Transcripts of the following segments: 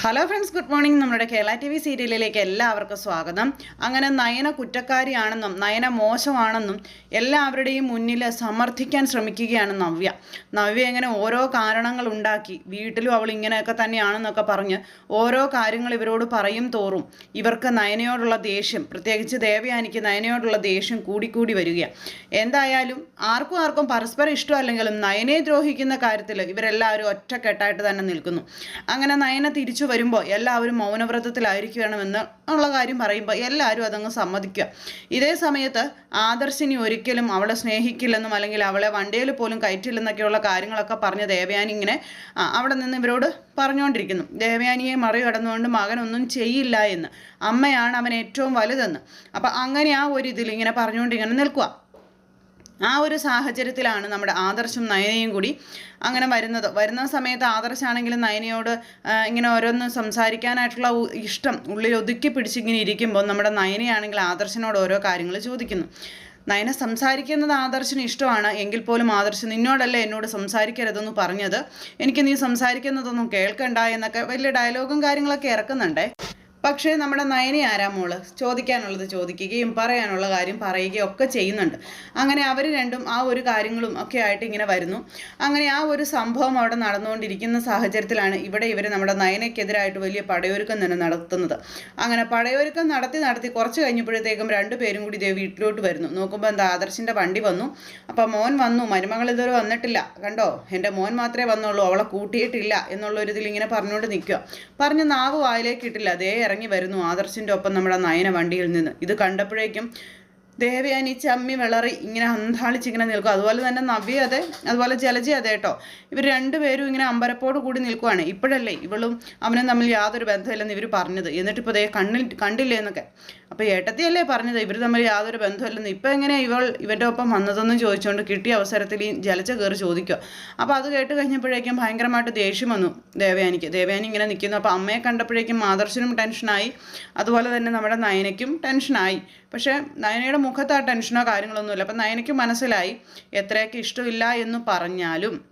Hello friends good morning നമ്മുടെ Kerala T V സീരിയലിലേക്ക് എല്ലാവർക്കും സ്വാഗതം. അങ്ങനെ നയന കുറ്റക്കാരിയാണെന്നും നയന മോശമാണെന്നും എല്ലാവരുടെയും മുന്നിൽ സമർത്ഥിക്കാൻ ശ്രമിക്കുകയാണ് നവ്യ. നവ്യ ഇങ്ങനെ ഓരോ കാരണങ്ങൾ ഉണ്ടാക്കി വീട്ടിലും അവൾ ഇങ്ങനെയൊക്കെ തന്നെയാണെന്നൊക്കെ പറഞ്ഞ് ഓരോ കാര്യങ്ങൾ ഇവരോട് പറയും തോറും ഇവർക്ക് നയനയോടുള്ള ദേഷ്യം പ്രത്യേകിച്ച് ദേവയാനിക്ക് നയനയോടുള്ള ദേഷ്യം കൂടിക്കൂടി വരികയാണ് എന്തായാലും ആർക്കും ആർക്കും പരസ്പരം ഇഷ്ടമല്ലെങ്കിലും നയനെ ദ്രോഹിക്കുന്ന കാര്യത്തിൽ ഇവരെല്ലാവരും ഒറ്റക്കെട്ടായിട്ട് തന്നെ നിൽക്കുന്നു. അങ്ങനെ നയന തിരിച്ചു വരുമ്പോൾ എല്ലാവരും മൗനവ്രതത്തിലായിരിക്കണമെന്ന് ഉള്ള കാര്യം പറയുമ്പോൾ എല്ലാവരും അതങ്ങ് സമ്മതിക്കുക. ഇതേ സമയത്ത് ആദർശിനി ഒരിക്കലും അവളെ സ്നേഹിക്കില്ലെന്നും അല്ലെങ്കിൽ അവളെ വണ്ടിയിൽ പോലും കയറ്റില്ലെന്നൊക്കെയുള്ള കാര്യങ്ങളൊക്കെ പറഞ്ഞ് ദേവയാനി ഇങ്ങനെ അവിടെ നിന്ന് ഇവരോട് പറഞ്ഞുകൊണ്ടിരിക്കുന്നു ദേവയാനിയെ മറികടന്നുകൊണ്ട് മകനൊന്നും ചെയ്യില്ല എന്ന്. അമ്മയാണ് അവൻ ഏറ്റവും വലുതെന്ന്. അപ്പം അങ്ങനെ ആ ഒരു ഇതിൽ ഇങ്ങനെ പറഞ്ഞുകൊണ്ട് ഇങ്ങനെ നിൽക്കുക ആ ഒരു സാഹചര്യത്തിലാണ് നമ്മുടെ ആദർശം നയനയും കൂടി അങ്ങനെ വരുന്നത്. വരുന്ന സമയത്ത് ആദർശാണെങ്കിലും നയനയോട് ഇങ്ങനെ ഓരോന്ന് സംസാരിക്കാനായിട്ടുള്ള ഇഷ്ടം ഉള്ളിൽ ഒതുക്കി പിടിച്ചിങ്ങനെ ഇരിക്കുമ്പോൾ നമ്മുടെ നയനയാണെങ്കിൽ ആദർശനോട് ഓരോ കാര്യങ്ങൾ ചോദിക്കുന്നു. നയന സംസാരിക്കുന്നത് ആദർശന് ഇഷ്ടമാണ്. എങ്കിൽ പോലും ആദർശ് നിന്നോടല്ലേ എന്നോട് സംസാരിക്കരുതെന്ന് പറഞ്ഞത്? എനിക്ക് നീ സംസാരിക്കുന്നതൊന്നും കേൾക്കണ്ട എന്നൊക്കെ വലിയ ഡയലോഗും കാര്യങ്ങളൊക്കെ ഇറക്കുന്നുണ്ടേ. പക്ഷേ നമ്മുടെ നയനെ ആരാ മോൾ? ചോദിക്കാനുള്ളത് ചോദിക്കുകയും പറയാനുള്ള കാര്യം പറയുകയും ഒക്കെ ചെയ്യുന്നുണ്ട്. അങ്ങനെ അവർ രണ്ടും ആ ഒരു കാര്യങ്ങളും ഒക്കെ ആയിട്ട് ഇങ്ങനെ വരുന്നു. അങ്ങനെ ആ ഒരു സംഭവം അവിടെ നടന്നുകൊണ്ടിരിക്കുന്ന സാഹചര്യത്തിലാണ് ഇവിടെ ഇവർ നമ്മുടെ നയനയ്ക്കെതിരായിട്ട് വലിയ പടയൊരുക്കം തന്നെ നടത്തുന്നത്. അങ്ങനെ പടയൊരുക്കം നടത്തി നടത്തി കുറച്ച് കഴിഞ്ഞപ്പോഴത്തേക്കും രണ്ടുപേരും കൂടി ഇതേ വീട്ടിലോട്ട് വരുന്നു. നോക്കുമ്പോൾ എന്താ ആദർശിന്റെ വണ്ടി വന്നു. അപ്പോൾ മോൻ വന്നു. മരുമകൾ ഇതുവരെ വന്നിട്ടില്ല. കണ്ടോ? എന്റെ മോൻ മാത്രമേ വന്നുള്ളൂ. അവളെ കൂട്ടിയിട്ടില്ല എന്നുള്ള ഒരു ഇതിൽ ഇങ്ങനെ പറഞ്ഞുകൊണ്ട് നിൽക്കുക പറഞ്ഞ് നാവ് വായിലേക്ക് ഇട്ടില്ല. അതേ വരുന്നു ആദർശിന്റെ ഒപ്പം നമ്മുടെ നയന വണ്ടിയിൽ നിന്ന്. ഇത് കണ്ടപ്പോഴേക്കും ദേവയാനി ചമ്മി വിളറി ഇങ്ങനെ അന്താളിച്ച് ഇങ്ങനെ നിൽക്കും. അതുപോലെ തന്നെ നവ്യ അതെ അതുപോലെ ജലജ അതെ കേട്ടോ. ഇവർ രണ്ടുപേരും ഇങ്ങനെ അമ്പരപ്പോട് കൂടി നിൽക്കുവാണ്. ഇപ്പോഴല്ലേ ഇവളും അവനും തമ്മിൽ യാതൊരു ബന്ധമില്ലെന്ന് ഇവർ പറഞ്ഞത്. എന്നിട്ടിപ്പോൾ ദേ കണ്ണിൽ കണ്ടില്ലേ എന്നൊക്കെ. അപ്പോൾ ഏട്ടത്തിയല്ലേ പറഞ്ഞത്? ഇവർ തമ്മിൽ യാതൊരു ബന്ധമില്ലെന്ന് ഇപ്പം എങ്ങനെ ഇവൾ ഇവന്റെ ഒപ്പം വന്നതെന്ന് ചോദിച്ചുകൊണ്ട് കിട്ടിയ അവസരത്തിൽ ഈ ജലച്ച കയറി ചോദിക്കുക. അപ്പോൾ അത് കേട്ട് കഴിഞ്ഞപ്പോഴേക്കും ഭയങ്കരമായിട്ട് ദേഷ്യം വന്നു ദേവയാനിക്ക്. ദേവയാനി ഇങ്ങനെ നിൽക്കുന്നു. അപ്പോൾ അമ്മയെ കണ്ടപ്പോഴേക്കും ആദർശനും ടെൻഷനായി. അതുപോലെ തന്നെ നമ്മുടെ നയനയ്ക്കും ടെൻഷനായി. പക്ഷേ നയനയുടെ മുഖത്ത് ആ ടെൻഷനോ കാര്യങ്ങളൊന്നുമില്ല. അപ്പം നയനയ്ക്ക് മനസ്സിലായി എത്രയൊക്കെ ഇഷ്ടമില്ല എന്ന് പറഞ്ഞാലും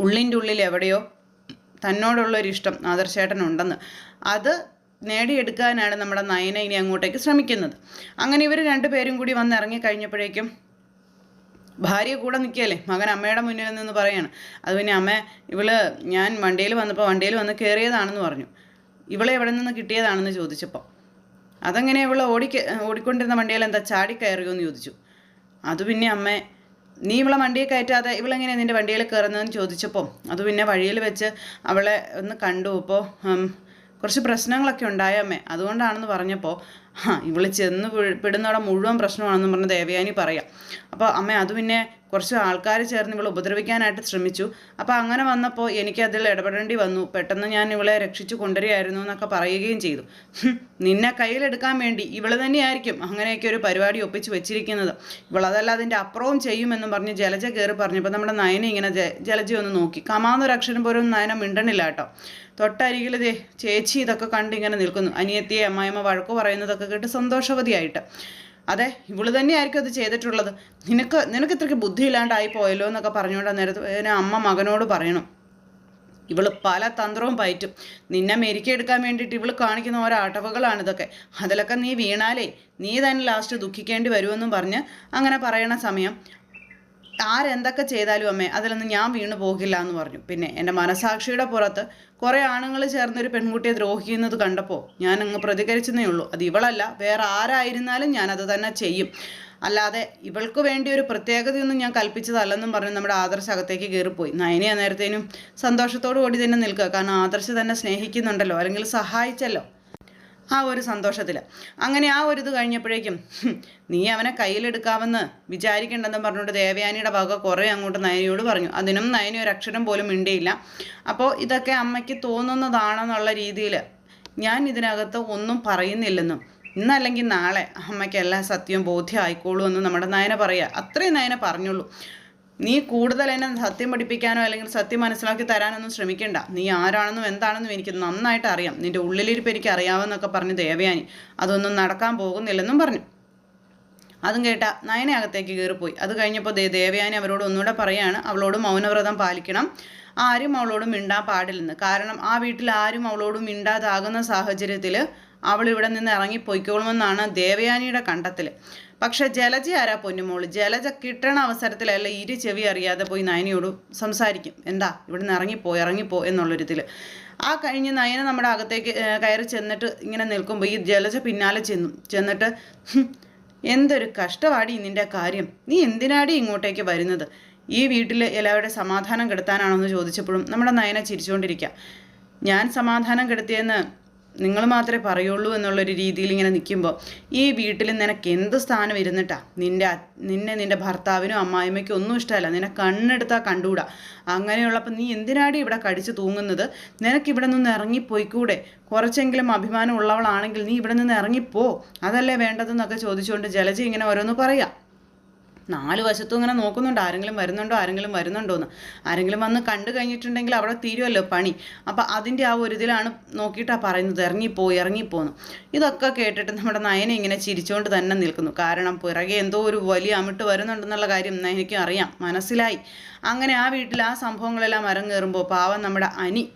ഉള്ളിന്റെ ഉള്ളിൽ എവിടെയോ തന്നോടുള്ളൊരിഷ്ടം ആദർശേട്ടനുണ്ടെന്ന് അത് നേടിയെടുക്കാനാണ് നമ്മുടെ നയന ഇനി അങ്ങോട്ടേക്ക് ശ്രമിക്കുന്നത്. അങ്ങനെ ഇവർ രണ്ടുപേരും കൂടി വന്ന് ഇറങ്ങി കഴിഞ്ഞപ്പോഴേക്കും ഭാര്യ കൂടെ നിൽക്കുകയല്ലേ? മകൻ അമ്മയുടെ മുന്നിൽ നിന്ന് പറയാണ് അത് പിന്നെ അമ്മ ഇവൾ ഞാൻ വണ്ടിയിൽ വന്നപ്പോൾ വണ്ടിയിൽ വന്ന് കയറിയതാണെന്ന് പറഞ്ഞു. ഇവളെ എവിടെ നിന്ന് കിട്ടിയതാണെന്ന് ചോദിച്ചപ്പോൾ. അതങ്ങനെ ഇവൾ ഓടി ഓടിക്കൊണ്ടിരുന്ന വണ്ടിയിൽ എന്താ ചാടി കയറിയോ എന്ന് ചോദിച്ചു. അത് പിന്നെ അമ്മ നീ ഇവളെ വണ്ടിയെ കയറ്റാതെ ഇവളെങ്ങനെയാണ് നിന്റെ വണ്ടിയിൽ കയറുന്നതെന്ന് ചോദിച്ചപ്പോൾ അത് പിന്നെ വഴിയിൽ വെച്ച് അവളെ ഒന്ന് കണ്ടു. അപ്പോൾ കുറച്ച് പ്രശ്നങ്ങളൊക്കെ ഉണ്ടായമ്മേ അതുകൊണ്ടാണെന്ന് പറഞ്ഞപ്പോൾ ആ ഇവൾ ചെന്ന് പെടുന്നവിടെ മുഴുവൻ പ്രശ്നമാണെന്ന് പറഞ്ഞ് ദേവയാനി പറയാം. അപ്പോൾ അമ്മ അത് പിന്നെ കുറച്ച് ആൾക്കാർ ചേർന്ന് ഇവളെ ഉപദ്രവിക്കാനായിട്ട് ശ്രമിച്ചു. അപ്പോൾ അങ്ങനെ വന്നപ്പോൾ എനിക്കതിൽ ഇടപെടേണ്ടി വന്നു. പെട്ടെന്ന് ഞാൻ ഇവളെ രക്ഷിച്ചു കൊണ്ടുവരികയായിരുന്നു എന്നൊക്കെ പറയുകയും ചെയ്തു. നിന്നെ കയ്യിലെടുക്കാൻ വേണ്ടി ഇവൾ തന്നെയായിരിക്കും അങ്ങനെയൊക്കെ ഒരു പരിപാടി ഒപ്പിച്ച് വെച്ചിരിക്കുന്നത്. ഇവളതല്ല അതിന്റെ അപ്പുറവും ചെയ്യുമെന്നും പറഞ്ഞ് ജലജ കയറി പറഞ്ഞപ്പോൾ നമ്മുടെ നയനെ ഇങ്ങനെ ജലജ ഒന്ന് നോക്കി. കമാന്നൊരു അക്ഷരം പോലും നയന മിണ്ടണില്ല കേട്ടോ. തൊട്ടരികിൽ ദേ ചേച്ചി ഇതൊക്കെ കണ്ട് ഇങ്ങനെ നിൽക്കുന്നു. അനിയത്തിയെ അമ്മായിമ്മ വഴക്ക് പറയുന്നതൊക്കെ കേട്ട് സന്തോഷവതിയായിട്ട്. അതെ ഇവൾ തന്നെയായിരിക്കും അത് ചെയ്തിട്ടുള്ളത്. നിനക്ക് നിനക്ക് ഇത്രയ്ക്ക് ബുദ്ധിയില്ലാണ്ടായി പോയല്ലോ എന്നൊക്കെ പറഞ്ഞുകൊണ്ട് നേരത്തെ പിന്നെ അമ്മ മകനോട് പറയണം. ഇവൾ പല തന്ത്രവും പയറ്റും. നിന്നെ മെരുക്കിയെടുക്കാൻ വേണ്ടിയിട്ട് ഇവൾ കാണിക്കുന്ന ഓരോ അടവുകളാണ് ഇതൊക്കെ അതിലൊക്കെ നീ വീണാലേ നീ തന്നെ ലാസ്റ്റ് ദുഃഖിക്കേണ്ടി വരുമെന്നും പറഞ്ഞ് അങ്ങനെ പറയണ സമയം. ആരെന്തൊക്കെ ചെയ്താലും അമ്മേ അതിലൊന്നും ഞാൻ വീണു പോകില്ല എന്ന് പറഞ്ഞു. പിന്നെ എന്റെ മനസാക്ഷിയുടെ പുറത്ത് കുറേ ആണുങ്ങൾ ചേർന്നൊരു പെൺകുട്ടിയെ ദ്രോഹിക്കുന്നത് കണ്ടപ്പോൾ ഞാൻ അങ്ങ് പ്രതികരിച്ചെന്നേ ഉള്ളൂ. അത് ഇവളല്ല വേറെ ആരായിരുന്നാലും ഞാനത് തന്നെ ചെയ്യും. അല്ലാതെ ഇവൾക്ക് വേണ്ടി ഒരു പ്രത്യേകതയൊന്നും ഞാൻ കൽപ്പിച്ചതല്ലെന്നും പറഞ്ഞ് നമ്മുടെ ആദർശ് അകത്തേക്ക് കയറിപ്പോയി. നയനി നേരത്തേനും സന്തോഷത്തോടു കൂടി തന്നെ നിൽക്കുക. കാരണം ആദർശ് തന്നെ സ്നേഹിക്കുന്നുണ്ടല്ലോ അല്ലെങ്കിൽ സഹായിച്ചല്ലോ. ആ ഒരു സന്തോഷത്തിൽ അങ്ങനെ ആ ഒരു ഇത് കഴിഞ്ഞപ്പോഴേക്കും നീ അവനെ കയ്യിലെടുക്കാമെന്ന് വിചാരിക്കേണ്ടെന്ന് പറഞ്ഞുകൊണ്ട് ദേവയാനിയുടെ വക കുറേ അങ്ങോട്ട് നയനിയോട് പറഞ്ഞു. അതിനും നയനി ഒരു അക്ഷരം പോലും മിണ്ടിയില്ല. അപ്പോൾ ഇതൊക്കെ അമ്മയ്ക്ക് തോന്നുന്നതാണെന്നുള്ള രീതിയിൽ ഞാൻ ഇതിനകത്ത് ഒന്നും പറയുന്നില്ലെന്നും ഇന്നല്ലെങ്കിൽ നാളെ അമ്മയ്ക്ക് എല്ലാ സത്യവും ബോധ്യമായിക്കോളൂ എന്ന് നമ്മുടെ നയന പറയുക. അത്രയും നയന പറഞ്ഞുള്ളൂ. നീ കൂടുതൽ എന്നെ സത്യം പഠിപ്പിക്കാനോ അല്ലെങ്കിൽ സത്യം മനസ്സിലാക്കി തരാനൊന്നും ശ്രമിക്കണ്ട. നീ ആരാണെന്നും എന്താണെന്നും എനിക്ക് നന്നായിട്ട് അറിയാം. നിന്റെ ഉള്ളിലിരിപ്പ് എനിക്ക് അറിയാമെന്നൊക്കെ പറഞ്ഞു ദേവയാനി. അതൊന്നും നടക്കാൻ പോകുന്നില്ലെന്നും പറഞ്ഞു. അതും കേട്ട നയനെ അകത്തേക്ക് കയറിപ്പോയി. അത് കഴിഞ്ഞപ്പോൾ ദേ ദേവയാനി അവരോട് ഒന്നുകൂടെ പറയാണ്. അവളോട് മൗനവ്രതം പാലിക്കണം. ആരും അവളോട് മിണ്ടാൻ പാടില്ലെന്ന്. കാരണം ആ വീട്ടിൽ ആരും അവളോട് മിണ്ടാതാകുന്ന സാഹചര്യത്തിൽ അവൾ ഇവിടെ നിന്ന് ഇറങ്ങിപ്പോയിക്കോളുമെന്നാണ് ദേവയാനിയുടെ കണ്ടെത്തൽ പക്ഷെ ജലജ ആരാ പൊന്നുമോൾ ജലജ കിട്ടണ അവസരത്തിലല്ല ഇരു ചെവി അറിയാതെ പോയി നയനയോട് സംസാരിക്കും. എന്താ? ഇവിടുന്ന് ഇറങ്ങിപ്പോ ഇറങ്ങിപ്പോ എന്നുള്ളൊരിതിൽ ആ കഴിഞ്ഞ് നയന നമ്മുടെ അകത്തേക്ക് കയറി ചെന്നിട്ട് ഇങ്ങനെ നിൽക്കുമ്പോൾ ഈ ജലജ പിന്നാലെ ചെന്നു. ചെന്നിട്ട് എന്തൊരു കഷ്ടവാടി നിന്റെ കാര്യം. നീ എന്തിനാടി ഇങ്ങോട്ടേക്ക് വരുന്നത്? ഈ വീട്ടിൽ എല്ലാവരുടെ സമാധാനം കെടുത്താനാണോ എന്ന് ചോദിച്ചപ്പോഴും നമ്മുടെ നയന ചിരിച്ചുകൊണ്ടിരിക്കുക ഞാൻ സമാധാനം കെടുത്തിയെന്ന് നിങ്ങൾ മാത്രമേ പറയുള്ളൂ എന്നുള്ളൊരു രീതിയിൽ ഇങ്ങനെ നിൽക്കുമ്പോൾ ഈ വീട്ടിൽ നിനക്ക് എന്ത് സ്ഥാനം ഇരുന്നിട്ടാ? നിന്റെ നിന്നെ നിന്റെ ഭർത്താവിനും അമ്മായിമ്മയ്ക്കും ഒന്നും ഇഷ്ടമല്ല. നിന്നെ കണ്ണെടുത്താൽ കണ്ടുകൂടാ? അങ്ങനെയുള്ളപ്പോൾ നീ എന്തിനാടി ഇവിടെ കടിച്ചു തൂങ്ങുന്നത്? നിനക്ക് ഇവിടെ നിന്ന് ഇറങ്ങിപ്പോയിക്കൂടെ? കുറച്ചെങ്കിലും അഭിമാനം ഉള്ളവളാണെങ്കിൽ നീ ഇവിടെ നിന്ന് ഇറങ്ങിപ്പോ. അതല്ലേ വേണ്ടതെന്നൊക്കെ ചോദിച്ചുകൊണ്ട് ജലജി ഇങ്ങനെ ഓരോന്ന് പറയാം. നാല് വശത്തും ഇങ്ങനെ നോക്കുന്നുണ്ട്. ആരെങ്കിലും വരുന്നുണ്ടോ? ആരെങ്കിലും വരുന്നുണ്ടോ എന്ന്. ആരെങ്കിലും വന്ന് കണ്ടു കഴിഞ്ഞിട്ടുണ്ടെങ്കിൽ അവിടെ തീരുമല്ലോ പണി. അപ്പോൾ അതിന്റെ ആ ഒരു ഇതിലാണ് നോക്കിയിട്ടാണ് പറയുന്നത്. ഇറങ്ങിപ്പോ ഇറങ്ങിപ്പോന്ന് ഇതൊക്കെ കേട്ടിട്ട് നമ്മുടെ നയന ഇങ്ങനെ ചിരിച്ചുകൊണ്ട് തന്നെ നിൽക്കുന്നു. കാരണം പിറകെ എന്തോ ഒരു വലിയ അമിട്ട് വരുന്നുണ്ടെന്നുള്ള കാര്യം നയനയ്ക്കും അറിയാം. മനസ്സിലായി. അങ്ങനെ ആ വീട്ടിൽ ആ സംഭവങ്ങളെല്ലാം അരങ്ങേറുമ്പോൾ പാവം നമ്മുടെ അനി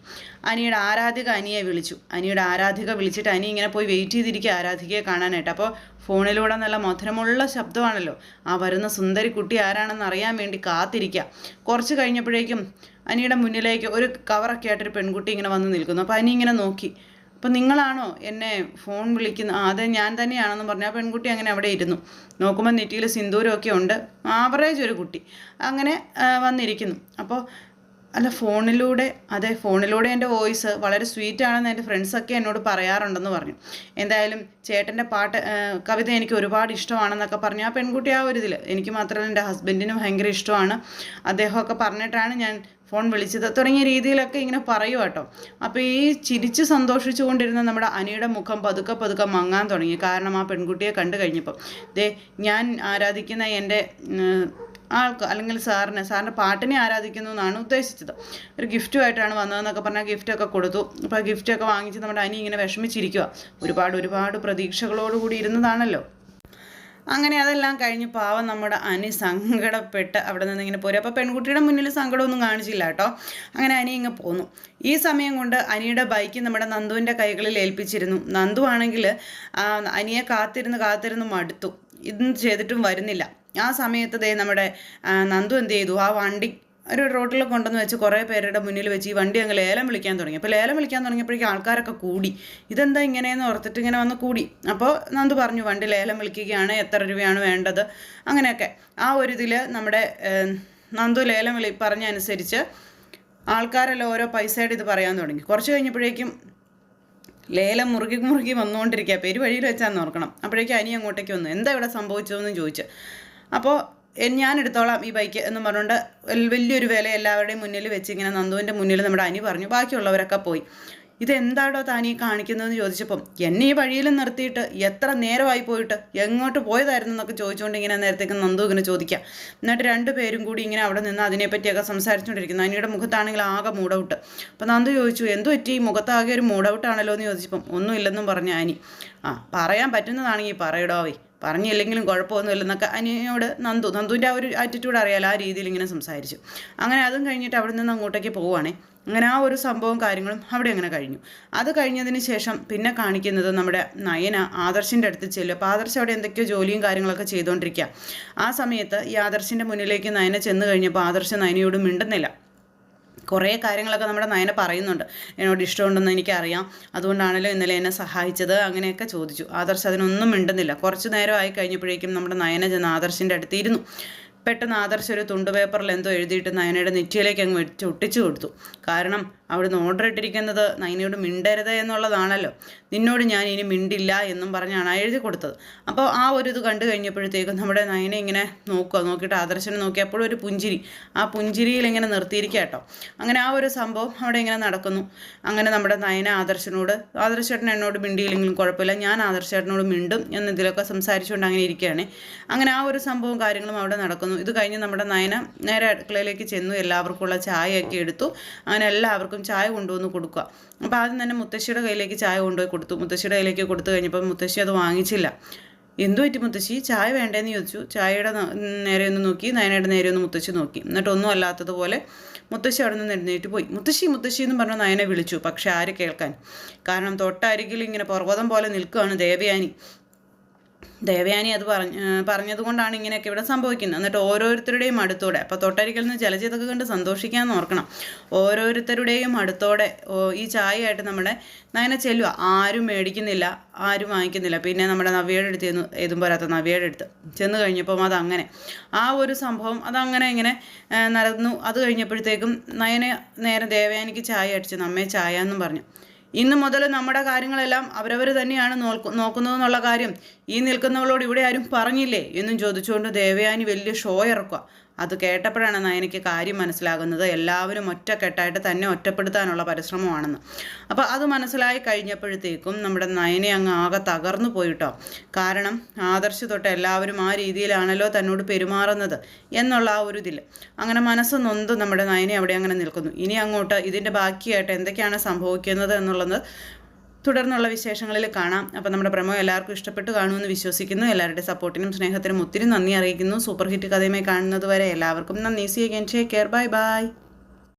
അനിയുടെ ആരാധിക അനിയെ വിളിച്ചു. അനിയുടെ ആരാധിക വിളിച്ചിട്ട് അനി ഇങ്ങനെ പോയി വെയിറ്റ് ചെയ്തിരിക്കുക ആരാധികയെ കാണാനായിട്ട്. അപ്പോൾ ഫോണിലൂടെ നല്ല മധുരമുള്ള ശബ്ദമാണല്ലോ. ആ വരുന്ന സുന്ദരി കുട്ടി ആരാണെന്ന് അറിയാൻ വേണ്ടി കാത്തിരിക്കുക കുറച്ച് കഴിഞ്ഞപ്പോഴേക്കും അനിയുടെ മുന്നിലേക്ക് ഒരു കവറൊക്കെ ആയിട്ടൊരു പെൺകുട്ടി ഇങ്ങനെ വന്ന് നിൽക്കുന്നു. അപ്പോൾ അനി ഇങ്ങനെ നോക്കി. അപ്പം നിങ്ങളാണോ എന്നെ ഫോൺ വിളിക്കുന്ന ആ അതെ ഞാൻ തന്നെയാണെന്ന് പറഞ്ഞു ആ പെൺകുട്ടി അങ്ങനെ അവിടെ ഇരുന്നു. നോക്കുമ്പോൾ നെറ്റിയിൽ സിന്ദൂരമൊക്കെ ഉണ്ട്. ആവറേജ് ഒരു കുട്ടി. അങ്ങനെ വന്നിരിക്കുന്നു. അപ്പോൾ അല്ല ഫോണിലൂടെ അതെ ഫോണിലൂടെ എന്റെ വോയിസ് വളരെ സ്വീറ്റ് ആണെന്ന് എന്റെ ഫ്രണ്ട്സൊക്കെ എന്നോട് പറയാറുണ്ടെന്ന് പറഞ്ഞു. എന്തായാലും ചേട്ടന്റെ പാട്ട് കവിത എനിക്ക് ഒരുപാട് ഇഷ്ടമാണെന്നൊക്കെ പറഞ്ഞു. ആ പെൺകുട്ടി ആ ഒരു ഇതിൽ എനിക്ക് മാത്രമല്ല എന്റെ ഹസ്ബൻഡിനും ഭയങ്കര ഇഷ്ടമാണ്. അദ്ദേഹമൊക്കെ പറഞ്ഞിട്ടാണ് ഞാൻ ഫോൺ വിളിച്ചത്. തുടങ്ങിയ രീതിയിലൊക്കെ ഇങ്ങനെ പറയും കേട്ടോ അപ്പോൾ ഈ ചിരിച്ച് സന്തോഷിച്ചുകൊണ്ടിരുന്ന നമ്മുടെ അനിയുടെ മുഖം പതുക്കെ പതുക്കെ മങ്ങാൻ തുടങ്ങി. കാരണം ആ പെൺകുട്ടിയെ കണ്ടു കഴിഞ്ഞപ്പം ദേ ഞാൻ ആരാധിക്കുന്ന എന്റെ ആൾക്ക് അല്ലെങ്കിൽ സാറിന് സാറിന്റെ പാട്ടിനെ ആരാധിക്കുന്നു എന്നാണ് ഉദ്ദേശിച്ചത്. ഒരു ഗിഫ്റ്റുമായിട്ടാണ് വന്നതെന്നൊക്കെ പറഞ്ഞാൽ ഗിഫ്റ്റൊക്കെ കൊടുത്തു. അപ്പോൾ ഗിഫ്റ്റൊക്കെ വാങ്ങിച്ച് നമ്മുടെ അനി ഇങ്ങനെ വിഷമിച്ചിരിക്കുക ഒരുപാട് ഒരുപാട് പ്രതീക്ഷകളോടുകൂടി ഇരുന്നതാണല്ലോ. അങ്ങനെ അതെല്ലാം കഴിഞ്ഞ് പാവം നമ്മുടെ അനി സങ്കടപ്പെട്ട് അവിടെ നിന്ന് ഇങ്ങനെ പോരും. അപ്പോൾ പെൺകുട്ടിയുടെ മുന്നിൽ സങ്കടമൊന്നും കാണിച്ചില്ല കേട്ടോ. അങ്ങനെ അനി ഇങ്ങ് പോന്നു. ഈ സമയം കൊണ്ട് അനിയുടെ ബൈക്ക് നമ്മുടെ നന്ദുവിന്റെ കൈകളിൽ ഏൽപ്പിച്ചിരുന്നു. നന്ദു ആണെങ്കിൽ അനിയെ കാത്തിരുന്ന് കാത്തിരുന്ന് മടുത്തു. ഇതൊന്നും ചെയ്തിട്ടും വരുന്നില്ല. ആ സമയത്ത് ദേ നമ്മുടെ നന്ദു എന്ത് ചെയ്തു? ആ വണ്ടി ഒരു റോട്ടിൽ കൊണ്ടുവന്ന് വെച്ച് കുറേ പേരുടെ മുന്നിൽ വെച്ച് ഈ വണ്ടി അങ്ങ് ലേലം വിളിക്കാൻ തുടങ്ങി. അപ്പോൾ ലേലം വിളിക്കാൻ തുടങ്ങിയപ്പോഴേക്കും ആൾക്കാരൊക്കെ കൂടി. ഇതെന്താ ഇങ്ങനെയെന്ന് ഓർത്തിട്ട് ഇങ്ങനെ വന്ന് കൂടി. അപ്പോൾ നന്ദു പറഞ്ഞു വണ്ടി ലേലം വിളിക്കുകയാണ് എത്ര രൂപയാണ് വേണ്ടത്? അങ്ങനെയൊക്കെ. ആ ഒരു ഇതിൽ നമ്മുടെ നന്ദു ലേലം വിളി പറഞ്ഞ അനുസരിച്ച് ആൾക്കാരെല്ലാം ഓരോ പൈസയുടെ ഇത് പറയാൻ തുടങ്ങി. കുറച്ച് കഴിഞ്ഞപ്പോഴേക്കും ലേലം മുറുകി മുറുകി വന്നുകൊണ്ടിരിക്കുക പേര് വഴിയിൽ വെച്ചാന്ന് ഓർക്കണം. അപ്പോഴേക്കും അനി അങ്ങോട്ടേക്ക് വന്നു. എന്താ ഇവിടെ സംഭവിച്ചതെന്ന് ചോദിച്ചു. അപ്പോൾ ഞാൻ എടുത്തോളാം ഈ ബൈക്ക് എന്ന് പറഞ്ഞുകൊണ്ട് വലിയൊരു വില എല്ലാവരുടെയും മുന്നിൽ വെച്ച് ഇങ്ങനെ നന്ദുവിന്റെ മുന്നിൽ നമ്മുടെ അനി പറഞ്ഞു. ബാക്കിയുള്ളവരൊക്കെ പോയി. ഇതെന്താടോ താനീ കാണിക്കുന്നതെന്ന് ചോദിച്ചപ്പം എന്നെ ഈ വഴിയിൽ നിർത്തിയിട്ട് എത്ര നേരമായി പോയിട്ട് എങ്ങോട്ട് പോയതായിരുന്നു എന്നൊക്കെ ചോദിച്ചുകൊണ്ട് ഇങ്ങനെ നേരത്തേക്ക് നന്ദു ഇങ്ങനെ ചോദിക്കാം എന്നിട്ട് രണ്ട് പേരും കൂടി ഇങ്ങനെ അവിടെ നിന്ന് അതിനെപ്പറ്റിയൊക്കെ സംസാരിച്ചുകൊണ്ടിരിക്കുന്നു. അനിയുടെ മുഖത്താണെങ്കിൽ ആകെ മൂടൗട്ട്. അപ്പം നന്ദു ചോദിച്ചു എന്തു പറ്റി? മുഖത്താകെ ഒരു മൂടൗട്ടാണല്ലോ? എന്ന് ചോദിച്ചപ്പം ഒന്നുമില്ലെന്നും പറഞ്ഞു അനി. ആ പറയാൻ പറ്റുന്നതാണെങ്കിൽ പറയടോവേ പറഞ്ഞില്ലെങ്കിലും കുഴപ്പമൊന്നുമില്ലെന്നൊക്കെ അനിയോട് നന്ദു നന്ദുവിന്റെ ആ ഒരു ആറ്റിറ്റ്യൂഡ് അറിയാലോ ആ രീതിയിൽ ഇങ്ങനെ സംസാരിച്ചു. അങ്ങനെ അതും കഴിഞ്ഞിട്ട് അവിടെ നിന്ന് അങ്ങോട്ടേക്ക് പോവുകയാണേ അങ്ങനെ ആ ഒരു സംഭവം കാര്യങ്ങളും അവിടെ അങ്ങനെ കഴിഞ്ഞു. അത് കഴിഞ്ഞതിന് ശേഷം പിന്നെ കാണിക്കുന്നത് നമ്മുടെ നയന ആദർശിന്റെ അടുത്ത് ചെല്ലും. അപ്പോൾ ആദർശ് അവിടെ എന്തൊക്കെയോ ജോലിയും കാര്യങ്ങളൊക്കെ ചെയ്തുകൊണ്ടിരിക്കുക. ആ സമയത്ത് ഈ ആദർശിന്റെ മുന്നിലേക്ക് നയന ചെന്ന് കഴിഞ്ഞപ്പോൾ ആദർശ് നയനയോട് മിണ്ടുന്നില്ല. കുറേ കാര്യങ്ങളൊക്കെ നമ്മുടെ നയന പറയുന്നുണ്ട്. എന്നോട് ഇഷ്ടമുണ്ടെന്ന് എനിക്കറിയാം. അതുകൊണ്ടാണല്ലോ ഇന്നലെ എന്നെ സഹായിച്ചത്. അങ്ങനെയൊക്കെ ചോദിച്ചു. ആദർശ് അതിനൊന്നും മിണ്ടുന്നില്ല. കുറച്ച് നേരമായി കഴിഞ്ഞപ്പോഴേക്കും നമ്മുടെ നയന ചെന്ന് ആദർശിന്റെ അടുത്ത് ഇരുന്നു. പെട്ടെന്ന് ആദർശ് ഒരു തുണ്ട് പേപ്പറിൽ എന്തോ എഴുതിയിട്ട് നയനയുടെ നെറ്റിയിലേക്ക് അങ്ങ് വെച്ച് ഒട്ടിച്ചു കൊടുത്തു. കാരണം അവിടുന്ന് ഓർഡർ ഇട്ടിരിക്കുന്നത് നയനയോട് മിണ്ടരുത് എന്നുള്ളതാണല്ലോ. നിന്നോട് ഞാൻ ഇനി മിണ്ടില്ല എന്നും പറഞ്ഞാണ് എഴുതി കൊടുത്തത്. അപ്പോൾ ആ ഒരു ഇത് കണ്ടു കഴിഞ്ഞപ്പോഴത്തേക്കും നമ്മുടെ നയന ഇങ്ങനെ നോക്കുക നോക്കിയിട്ട് ആദർശനെ നോക്കി അപ്പോഴും ഒരു പുഞ്ചിരി. ആ പുഞ്ചിരിയിൽ ഇങ്ങനെ നിർത്തിയിരിക്കുക കേട്ടോ. അങ്ങനെ ആ ഒരു സംഭവം അവിടെ ഇങ്ങനെ നടക്കുന്നു. അങ്ങനെ നമ്മുടെ നയന ആദർശനോട് ആദർശേട്ടൻ എന്നോട് മിണ്ടിയില്ലെങ്കിലും കുഴപ്പമില്ല. ഞാൻ ആദർശേട്ടനോട് മിണ്ടും എന്നതിലൊക്കെ സംസാരിച്ചുകൊണ്ട് അങ്ങനെ ഇരിക്കുകയാണ്. അങ്ങനെ ആ ഒരു സംഭവം കാര്യങ്ങളും അവിടെ നടക്കുന്നു. ഇത് കഴിഞ്ഞ് നമ്മുടെ നയന നേരെ അടുക്കളയിലേക്ക് ചെന്നു എല്ലാവർക്കുള്ള ചായയൊക്കെ എടുത്തു. അങ്ങനെ എല്ലാവർക്കും ചായ കൊണ്ടുവന്ന് കൊടുക്കുക. അപ്പോൾ ആദ്യം തന്നെ മുത്തശ്ശിയുടെ കയ്യിലേക്ക് ചായ കൊണ്ടുപോയി കൊടുത്തു. മുത്തശ്ശിയുടെ കയ്യിലേക്ക് കൊടുത്തു കഴിഞ്ഞപ്പോൾ മുത്തശ്ശി അത് വാങ്ങിച്ചില്ല. എന്തു പറ്റി മുത്തശ്ശി? ചായ വേണ്ടേന്ന് ചോദിച്ചു. ചായയുടെ നേരെ ഒന്ന് നോക്കി നയനയുടെ നേരെ ഒന്ന് മുത്തശ്ശി നോക്കി. എന്നിട്ട് ഒന്നും അല്ലാത്തതുപോലെ മുത്തശ്ശി അവിടെ നിന്ന് എഴുന്നേറ്റ് പോയി. മുത്തശ്ശി മുത്തശ്ശി എന്ന് പറഞ്ഞ് നയനെ വിളിച്ചു പക്ഷെ ആര് കേൾക്കാൻ? കാരണം തൊട്ടരികിൽ ഇങ്ങനെ പർവതം പോലെ നിൽക്കുകയാണ് ദേവയാനി. ദേവയാനി അത് പറഞ്ഞ പറഞ്ഞതുകൊണ്ടാണ് ഇങ്ങനെയൊക്കെ ഇവിടെ സംഭവിക്കുന്നത്. എന്നിട്ട് ഓരോരുത്തരുടെയും അടുത്തോടെ അപ്പോൾ തൊട്ടരിക്കൽ നിന്ന് ജലജിതൊക്കെ കണ്ട് സന്തോഷിക്കാമെന്ന് ഓർക്കണം. ഓരോരുത്തരുടെയും അടുത്തോടെ ഈ ചായയായിട്ട് നമ്മുടെ നയന ചെല്ലുക ആരും മേടിക്കുന്നില്ല ആരും വാങ്ങിക്കുന്നില്ല. പിന്നെ നമ്മുടെ നവ്യയുടെ അടുത്ത് ചെന്ന് ഏതും പോരാത്ത നവ്യയുടെ അടുത്ത് ചെന്ന് കഴിഞ്ഞപ്പം അതങ്ങനെ. ആ ഒരു സംഭവം അതങ്ങനെ ഇങ്ങനെ നടന്നു. അത് കഴിഞ്ഞപ്പോഴത്തേക്കും നയന നേരെ ദേവയാനിക്ക് ചായ അടിച്ചു നമ്മെ ചായ എന്നും പറഞ്ഞു. ഇന്ന് മുതൽ നമ്മുടെ കാര്യങ്ങളെല്ലാം അവരവർ തന്നെയാണ് നോക്കു നോക്കുന്നതെന്നുള്ള കാര്യം ഈ നിൽക്കുന്നവളോട് ഇവിടെ ആരും പറഞ്ഞില്ലേ? എന്നും ചോദിച്ചുകൊണ്ട് ദേവയാനി വലിയ ഷോ ഇറക്കുക. അത് കേട്ടപ്പോഴാണ് നയനയ്ക്ക് കാര്യം മനസ്സിലാകുന്നത്. എല്ലാവരും ഒറ്റക്കെട്ടായിട്ട് തന്നെ ഒറ്റപ്പെടുത്താനുള്ള പരിശ്രമമാണെന്ന്. അപ്പോൾ അത് മനസ്സിലായി കഴിഞ്ഞപ്പോഴത്തേക്കും നമ്മുടെ നയനെ അങ്ങ് ആകെ തകർന്നു പോയിട്ടോ. കാരണം ആദർശ് തൊട്ട് എല്ലാവരും ആ രീതിയിലാണല്ലോ തന്നോട് പെരുമാറുന്നത് എന്നുള്ള ആ ഒരു ഇതിൽ അങ്ങനെ മനസ്സ് നൊന്ത് നമ്മുടെ നയനെ അവിടെ അങ്ങനെ നിൽക്കുന്നു. ഇനി അങ്ങോട്ട് ഇതിന്റെ ബാക്കിയായിട്ട് എന്തൊക്കെയാണ് സംഭവിക്കുന്നത് എന്നുള്ളത് തുടർന്നുള്ള വിശേഷങ്ങളിൽ കാണാം. അപ്പോൾ നമ്മുടെ പ്രമോ എല്ലാവർക്കും ഇഷ്ടപ്പെട്ട് കാണുമെന്ന് വിശ്വസിക്കുന്നു. എല്ലാവരുടെ സപ്പോർട്ടിനും സ്നേഹത്തിനും ഒത്തിരി നന്ദി അറിയിക്കുന്നു. സൂപ്പർ ഹിറ്റ് കഥയുമായി കാണുന്നത് വരെ എല്ലാവർക്കും നന്ദി. See again take care bye bye